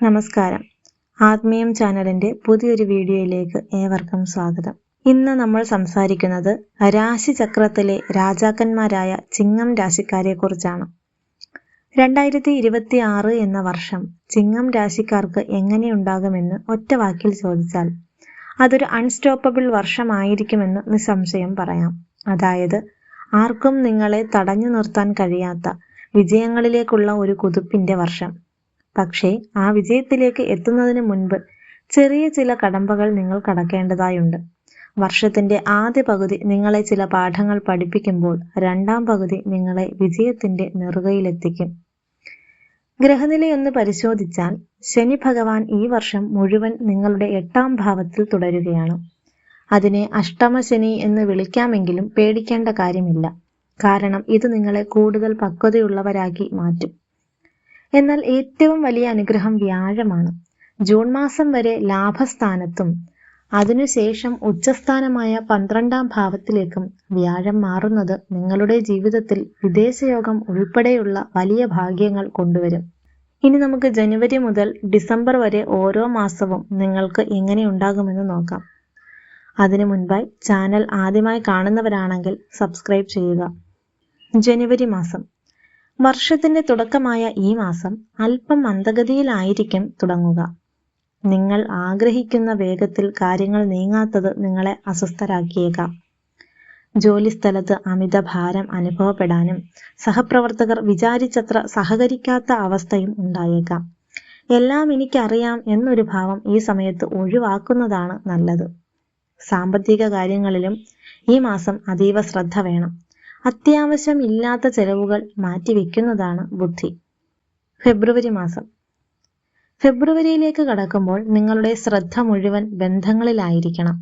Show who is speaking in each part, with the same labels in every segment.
Speaker 1: നമസ്കാരം. ആത്മീയം ചാനലിന്റെ പുതിയൊരു വീഡിയോയിലേക്ക് ഏവർക്കും സ്വാഗതം. ഇന്ന് നമ്മൾ സംസാരിക്കുന്നത് രാശിചക്രത്തിലെ രാജാക്കന്മാരായ ചിങ്ങം രാശിക്കാരെ കുറിച്ചാണ് രണ്ടായിരത്തി ഇരുപത്തി ആറ് എന്ന വർഷം ചിങ്ങം രാശിക്കാർക്ക് എങ്ങനെയുണ്ടാകുമെന്ന് ഒറ്റ വാക്കിൽ ചോദിച്ചാൽ അതൊരു അൺസ്റ്റോപ്പബിൾ വർഷമായിരിക്കുമെന്ന് നിസ്സംശയം പറയാം. അതായത് ആർക്കും നിങ്ങളെ തടഞ്ഞു നിർത്താൻ കഴിയാത്ത വിജയങ്ങളിലേക്കുള്ള ഒരു കുതിപ്പിന്റെ വർഷം. പക്ഷേ ആ വിജയത്തിലേക്ക് എത്തുന്നതിന് മുൻപ് ചെറിയ ചില കടമ്പകൾ നിങ്ങൾ കടക്കേണ്ടതായുണ്ട്. വർഷത്തിന്റെ ആദ്യ പകുതി നിങ്ങളെ ചില പാഠങ്ങൾ പഠിപ്പിക്കുമ്പോൾ രണ്ടാം പകുതി നിങ്ങളെ വിജയത്തിന്റെ നെറുകയിലെത്തിക്കും. ഗ്രഹനിലയൊന്ന് പരിശോധിച്ചാൽ ശനി ഭഗവാൻ ഈ വർഷം മുഴുവൻ നിങ്ങളുടെ എട്ടാം ഭാവത്തിൽ തുടരുകയാണ്. അതിനെ അഷ്ടമശനി എന്ന് വിളിക്കാമെങ്കിലും പേടിക്കേണ്ട കാര്യമില്ല. കാരണം ഇത് നിങ്ങളെ കൂടുതൽ പക്വതയുള്ളവരാക്കി മാറ്റും. എന്നാൽ ഏറ്റവും വലിയ അനുഗ്രഹം വ്യാഴമാണ്. ജൂൺ മാസം വരെ ലാഭസ്ഥാനത്തും അതിനുശേഷം ഉച്ചസ്ഥാനമായ പന്ത്രണ്ടാം ഭാവത്തിലേക്കും വ്യാഴം മാറുന്നത് നിങ്ങളുടെ ജീവിതത്തിൽ വിദേശയോഗം ഉൾപ്പെടെയുള്ള വലിയ ഭാഗ്യങ്ങൾ കൊണ്ടുവരും. ഇനി നമുക്ക് ജനുവരി മുതൽ ഡിസംബർ വരെ ഓരോ മാസവും നിങ്ങൾക്ക് എങ്ങനെ ഉണ്ടാകുമെന്ന് നോക്കാം. അതിനു മുൻപായി ചാനൽ ആദ്യമായി കാണുന്നവരാണെങ്കിൽ സബ്സ്ക്രൈബ് ചെയ്യുക. ജനുവരി മാസം. വർഷത്തിന്റെ തുടക്കമായ ഈ മാസം അല്പം മന്ദഗതിയിലായിരിക്കും തുടങ്ങുക. നിങ്ങൾ ആഗ്രഹിക്കുന്ന വേഗത്തിൽ കാര്യങ്ങൾ നീങ്ങാത്തത് നിങ്ങളെ അസ്വസ്ഥരാക്കിയേക്കാം. ജോലിസ്ഥലത്ത് അമിത ഭാരം അനുഭവപ്പെടാനും സഹപ്രവർത്തകർ വിചാരിച്ചത്ര സഹകരിക്കാത്ത അവസ്ഥയും ഉണ്ടായേക്കാം. എല്ലാം എനിക്കറിയാം എന്നൊരു ഭാവം ഈ സമയത്ത് ഒഴിവാക്കുന്നതാണ് നല്ലത്. സാമ്പത്തിക കാര്യങ്ങളിലും ഈ മാസം അതീവ ശ്രദ്ധ വേണം. അത്യാവശ്യം ഇല്ലാത്ത ചെലവുകൾ മാറ്റിവെക്കുന്നതാണ് ബുദ്ധി. ഫെബ്രുവരി മാസം. ഫെബ്രുവരിയിലേക്ക് കടക്കുമ്പോൾ നിങ്ങളുടെ ശ്രദ്ധ മുഴുവൻ ബന്ധങ്ങളിലായിരിക്കണം.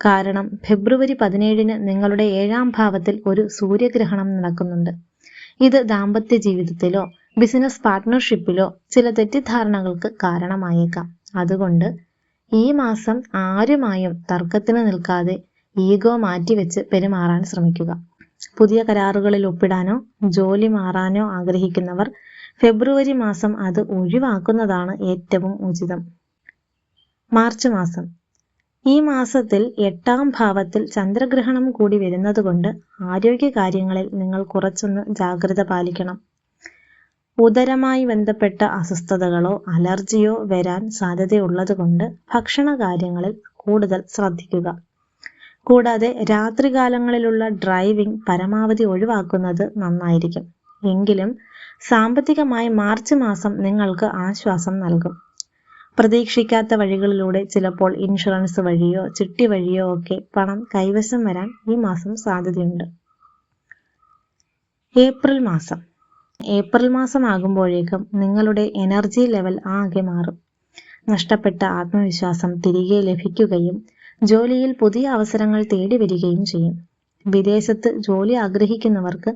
Speaker 1: കാരണം ഫെബ്രുവരി പതിനേഴിന് നിങ്ങളുടെ ഏഴാം ഭാവത്തിൽ ഒരു സൂര്യഗ്രഹണം നടക്കുന്നുണ്ട്. ഇത് ദാമ്പത്യ ജീവിതത്തിലോ ബിസിനസ് പാർട്ട്ണർഷിപ്പിലോ ചില തെറ്റിദ്ധാരണകൾക്ക് കാരണമായേക്കാം. അതുകൊണ്ട് ഈ മാസം ആരുമായും തർക്കത്തിന് നിൽക്കാതെ ഈഗോ മാറ്റിവെച്ച് പെരുമാറാൻ ശ്രമിക്കുക. പുതിയ കരാറുകളിൽ ഒപ്പിടാനോ ജോലി മാറാനോ ആഗ്രഹിക്കുന്നവർ ഫെബ്രുവരി മാസം അത് ഒഴിവാക്കുന്നതാണ് ഏറ്റവും ഉചിതം. മാർച്ച് മാസം. ഈ മാസത്തിൽ എട്ടാം ഭാവത്തിൽ ചന്ദ്രഗ്രഹണം കൂടി വരുന്നതുകൊണ്ട് ആരോഗ്യ കാര്യങ്ങളിൽ നിങ്ങൾ കുറച്ചൊന്ന് ജാഗ്രത പാലിക്കണം. ഉദരമായി ബന്ധപ്പെട്ട അസ്വസ്ഥതകളോ അലർജിയോ വരാൻ സാധ്യതയുള്ളതുകൊണ്ട് ഭക്ഷണ കാര്യങ്ങളിൽ കൂടുതൽ ശ്രദ്ധിക്കുക. കൂടാതെ രാത്രികാലങ്ങളിലുള്ള ഡ്രൈവിംഗ് പരമാവധി ഒഴിവാക്കുന്നത് നന്നായിരിക്കും. എങ്കിലും സാമ്പത്തികമായി മാർച്ച് മാസം നിങ്ങൾക്ക് ആശ്വാസം നൽകും. പ്രതീക്ഷിക്കാത്ത വഴികളിലൂടെ ചിലപ്പോൾ ഇൻഷുറൻസ് വഴിയോ ചിട്ടി വഴിയോ ഒക്കെ പണം കൈവശം വരാൻ ഈ മാസം സാധ്യതയുണ്ട്. ഏപ്രിൽ മാസം. ഏപ്രിൽ മാസം ആകുമ്പോഴേക്കും നിങ്ങളുടെ എനർജി ലെവൽ ആകെ മാറും. നഷ്ടപ്പെട്ട ആത്മവിശ്വാസം തിരികെ ലഭിക്കുകയും ജോലിയിൽ പുതിയ അവസരങ്ങൾ തേടി വരികയും ചെയ്യും. വിദേശത്ത് ജോലി ആഗ്രഹിക്കുന്നവർക്ക്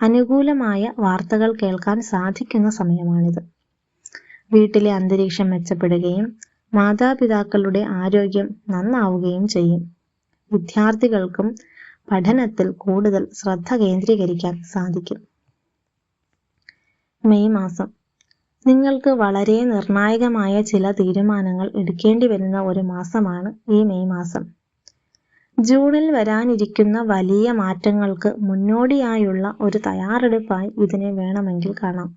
Speaker 1: അനുകൂലമായ വാർത്തകൾ കേൾക്കാൻ സാധിക്കുന്ന സമയമാണിത്. വീട്ടിലെ അന്തരീക്ഷം മെച്ചപ്പെടുകയും മാതാപിതാക്കളുടെ ആരോഗ്യം നന്നാവുകയും ചെയ്യും. വിദ്യാർത്ഥികൾക്കും പഠനത്തിൽ കൂടുതൽ ശ്രദ്ധ കേന്ദ്രീകരിക്കാൻ സാധിക്കും. മെയ് മാസം നിങ്ങൾക്ക് വളരെ നിർണായകമായ ചില തീരുമാനങ്ങൾ എടുക്കേണ്ടി വരുന്ന ഒരു മാസമാണ് ഈ മെയ് മാസം. ജൂണിൽ വരാനിരിക്കുന്ന വലിയ മാറ്റങ്ങൾക്ക് മുന്നോടിയായുള്ള ഒരു തയ്യാറെടുപ്പായി ഇതിനെ വേണമെങ്കിൽ കാണാം.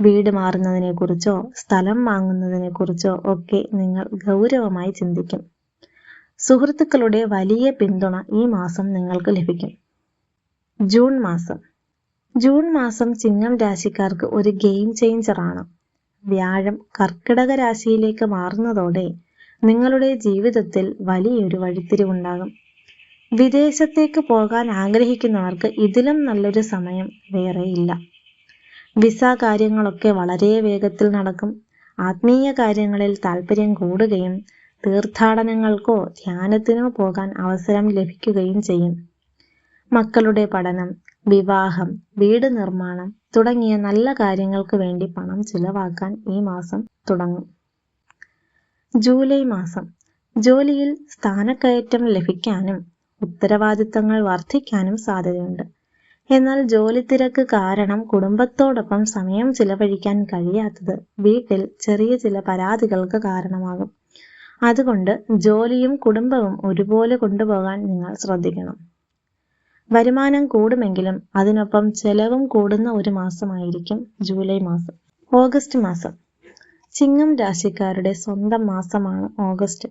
Speaker 1: വീട് മാറുന്നതിനെ കുറിച്ചോ സ്ഥലം വാങ്ങുന്നതിനെ കുറിച്ചോ ഒക്കെ നിങ്ങൾ ഗൗരവമായി ചിന്തിക്കും. സുഹൃത്തുക്കളുടെ വലിയ പിന്തുണ ഈ മാസം നിങ്ങൾക്ക് ലഭിക്കും. ജൂൺ മാസം. ജൂൺ മാസം ചിങ്ങം രാശിക്കാർക്ക് ഒരു ഗെയിം ചേഞ്ചർ ആണ്. വ്യാഴം കർക്കിടക രാശിയിലേക്ക് മാറുന്നതോടെ നിങ്ങളുടെ ജീവിതത്തിൽ വലിയൊരു വഴിത്തിരിവുണ്ടാകും വിദേശത്തേക്ക് പോകാൻ ആഗ്രഹിക്കുന്നവർക്ക് ഇതിലും നല്ലൊരു സമയം വേറെയില്ല. വിസ കാര്യങ്ങളൊക്കെ വളരെ വേഗത്തിൽ നടക്കും. ആത്മീയ കാര്യങ്ങളിൽ താല്പര്യം കൂടുകയും തീർത്ഥാടനങ്ങൾക്കോ ധ്യാനത്തിനോ പോകാൻ അവസരം ലഭിക്കുകയും ചെയ്യും. മക്കളുടെ പഠനം വിവാഹം വീട് നിർമ്മാണം തുടങ്ങിയ നല്ല കാര്യങ്ങൾക്ക് വേണ്ടി പണം ചിലവാക്കാൻ ഈ മാസം തുടങ്ങും. ജൂലൈ മാസം. ജോലിയിൽ സ്ഥാനക്കയറ്റം ലഭിക്കാനും ഉത്തരവാദിത്തങ്ങൾ വർദ്ധിക്കാനും സാധ്യതയുണ്ട്. എന്നാൽ ജോലി തിരക്ക് കാരണം കുടുംബത്തോടൊപ്പം സമയം ചിലവഴിക്കാൻ കഴിയാത്തത് വീട്ടിൽ ചെറിയ ചില പരാതികൾക്ക് കാരണമാകും. അതുകൊണ്ട് ജോലിയും കുടുംബവും ഒരുപോലെ കൊണ്ടുപോകാൻ നിങ്ങൾ ശ്രദ്ധിക്കണം. വരുമാനം കൂടുമെങ്കിലും അതിനൊപ്പം ചെലവും കൂടുന്ന ഒരു മാസമായിരിക്കും ജൂലൈ മാസം. ഓഗസ്റ്റ് മാസം. ചിങ്ങം രാശിക്കാരുടെ സ്വന്തം മാസമാണ് ഓഗസ്റ്റ്.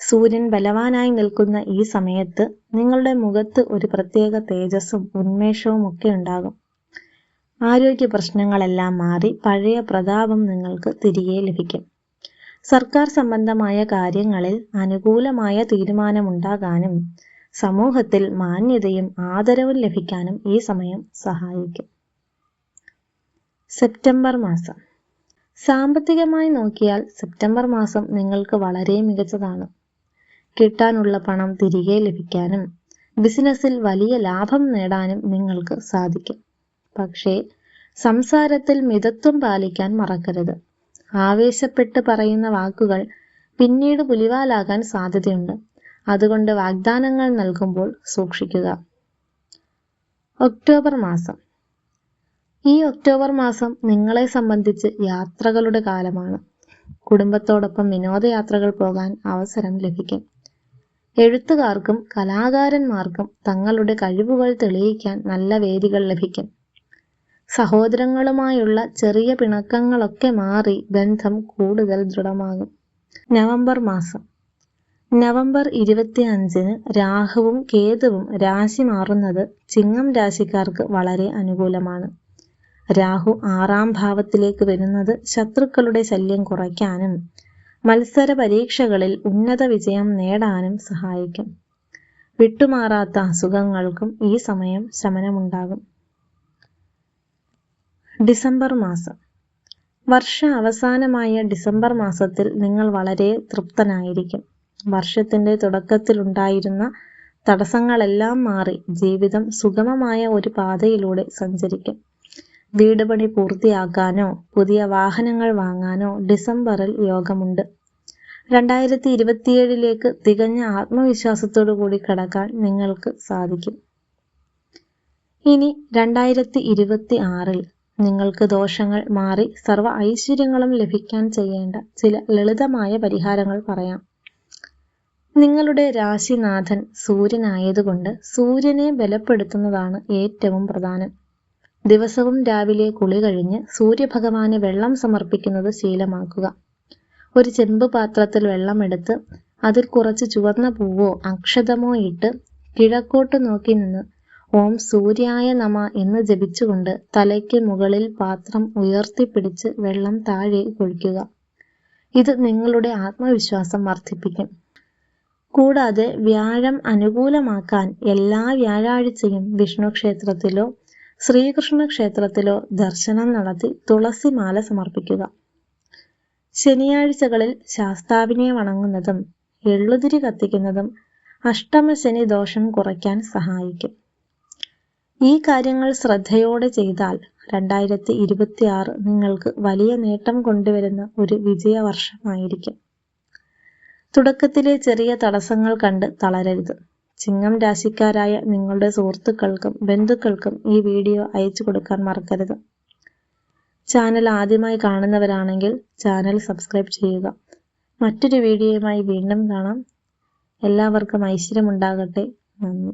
Speaker 1: സൂര്യൻ ബലവാനായി നിൽക്കുന്ന ഈ സമയത്ത് നിങ്ങളുടെ മുഖത്ത് ഒരു പ്രത്യേക തേജസ്സും ഉന്മേഷവും ഒക്കെ ഉണ്ടാകും. ആരോഗ്യ പ്രശ്നങ്ങളെല്ലാം മാറി പഴയ പ്രതാപം നിങ്ങൾക്ക് തിരികെ ലഭിക്കും. സർക്കാർ സംബന്ധമായ കാര്യങ്ങളിൽ അനുകൂലമായ തീരുമാനമുണ്ടാകാനും സമൂഹത്തിൽ മാന്യതയും ആദരവും ലഭിക്കാനും ഈ സമയം സഹായിക്കും. സെപ്റ്റംബർ മാസം. സാമ്പത്തികമായി നോക്കിയാൽ സെപ്റ്റംബർ മാസം നിങ്ങൾക്ക് വളരെ മികച്ചതാണ്. കിട്ടാനുള്ള പണം തിരികെ ലഭിക്കാനും ബിസിനസ്സിൽ വലിയ ലാഭം നേടാനും നിങ്ങൾക്ക് സാധിക്കും. പക്ഷേ സംസാരത്തിൽ മിതത്വം പാലിക്കാൻ മറക്കരുത്. ആവേശപ്പെട്ട് പറയുന്ന വാക്കുകൾ പിന്നീട് പുലിവാലാകാൻ സാധ്യതയുണ്ട്. അതുകൊണ്ട് വാഗ്ദാനങ്ങൾ നൽകുമ്പോൾ സൂക്ഷിക്കുക. ഒക്ടോബർ മാസം. ഈ ഒക്ടോബർ മാസം നിങ്ങളെ സംബന്ധിച്ച് യാത്രകളുടെ കാലമാണ്. കുടുംബത്തോടൊപ്പം വിനോദയാത്രകൾ പോകാൻ അവസരം ലഭിക്കും. എഴുത്തുകാർക്കും കലാകാരന്മാർക്കും തങ്ങളുടെ കഴിവുകൾ തെളിയിക്കാൻ നല്ല വേദികൾ ലഭിക്കും. സഹോദരങ്ങളുമായുള്ള ചെറിയ പിണക്കങ്ങളൊക്കെ മാറി ബന്ധം കൂടുതൽ ദൃഢമാകും. നവംബർ മാസം. നവംബർ ഇരുപത്തി അഞ്ചിന് രാഹുവും കേതുവും രാശി മാറുന്നത് ചിങ്ങം രാശിക്കാർക്ക് വളരെ അനുകൂലമാണ്. രാഹു ആറാം ഭാവത്തിലേക്ക് വരുന്നത് ശത്രുക്കളുടെ ശല്യം കുറയ്ക്കാനും മത്സര പരീക്ഷകളിൽ ഉന്നത വിജയം നേടാനും സഹായിക്കും. വിട്ടുമാറാത്ത അസുഖങ്ങൾക്കും ഈ സമയം ശമനമുണ്ടാകും. ഡിസംബർ മാസം. വർഷ അവസാനമായ ഡിസംബർ മാസത്തിൽ നിങ്ങൾ വളരെ തൃപ്തനായിരിക്കും. വർഷത്തിന്റെ തുടക്കത്തിലുണ്ടായിരുന്ന തടസ്സങ്ങളെല്ലാം മാറി ജീവിതം സുഗമമായ ഒരു പാതയിലൂടെ സഞ്ചരിക്കും. വീട് പണി പൂർത്തിയാക്കാനോ പുതിയ വാഹനങ്ങൾ വാങ്ങാനോ ഡിസംബറിൽ യോഗമുണ്ട്. രണ്ടായിരത്തി ഇരുപത്തിയേഴിലേക്ക് തികഞ്ഞ ആത്മവിശ്വാസത്തോടു കൂടി കടക്കാൻ നിങ്ങൾക്ക് സാധിക്കും. ഇനി രണ്ടായിരത്തി ഇരുപത്തി ആറിൽ നിങ്ങൾക്ക് ദോഷങ്ങൾ മാറി സർവ ഐശ്വര്യങ്ങളും ലഭിക്കാൻ ചെയ്യേണ്ട ചില ലളിതമായ പരിഹാരങ്ങൾ പറയാം. നിങ്ങളുടെ രാശിനാഥൻ സൂര്യനായതുകൊണ്ട് സൂര്യനെ ബലപ്പെടുത്തുന്നതാണ് ഏറ്റവും പ്രധാനം. ദിവസവും രാവിലെ കുളി കഴിഞ്ഞ് സൂര്യഭഗവാന് വെള്ളം സമർപ്പിക്കുന്നത് ശീലമാക്കുക. ഒരു ചെമ്പ് പാത്രത്തിൽ വെള്ളമെടുത്ത് അതിൽ കുറച്ച് ചുവന്ന പൂവോ അക്ഷതമോ ഇട്ട് കിഴക്കോട്ട് നോക്കി നിന്ന് ഓം സൂര്യായ നമ എന്ന് ജപിച്ചുകൊണ്ട് തലയ്ക്ക് മുകളിൽ പാത്രം ഉയർത്തിപ്പിടിച്ച് വെള്ളം താഴെ ഒഴിക്കുക. ഇത് നിങ്ങളുടെ ആത്മവിശ്വാസം വർദ്ധിപ്പിക്കും. കൂടാതെ വ്യാഴം അനുകൂലമാക്കാൻ എല്ലാ വ്യാഴാഴ്ചയും വിഷ്ണു ക്ഷേത്രത്തിലോ ശ്രീകൃഷ്ണ ക്ഷേത്രത്തിലോ ദർശനം നടത്തി തുളസിമാല സമർപ്പിക്കുക. ശനിയാഴ്ചകളിൽ ശാസ്താവിനെ വണങ്ങുന്നതും എള്ളുതിരി കത്തിക്കുന്നതും അഷ്ടമശനി ദോഷം കുറയ്ക്കാൻ സഹായിക്കും. ഈ കാര്യങ്ങൾ ശ്രദ്ധയോടെ ചെയ്താൽ രണ്ടായിരത്തി ഇരുപത്തി നിങ്ങൾക്ക് വലിയ നേട്ടം കൊണ്ടുവരുന്ന ഒരു വിജയവർഷമായിരിക്കും. തുടക്കത്തിലെ ചെറിയ തടസ്സങ്ങൾ കണ്ട് തളരരുത്. ചിങ്ങം രാശിക്കാരായ നിങ്ങളുടെ സുഹൃത്തുക്കൾക്കും ബന്ധുക്കൾക്കും ഈ വീഡിയോ അയച്ചു കൊടുക്കാൻ മറക്കരുത്. ചാനൽ ആദ്യമായി കാണുന്നവരാണെങ്കിൽ ചാനൽ സബ്സ്ക്രൈബ് ചെയ്യുക. മറ്റൊരു വീഡിയോയുമായി വീണ്ടും കാണാം. എല്ലാവർക്കും ഐശ്വര്യമുണ്ടാകട്ടെ. നന്ദി.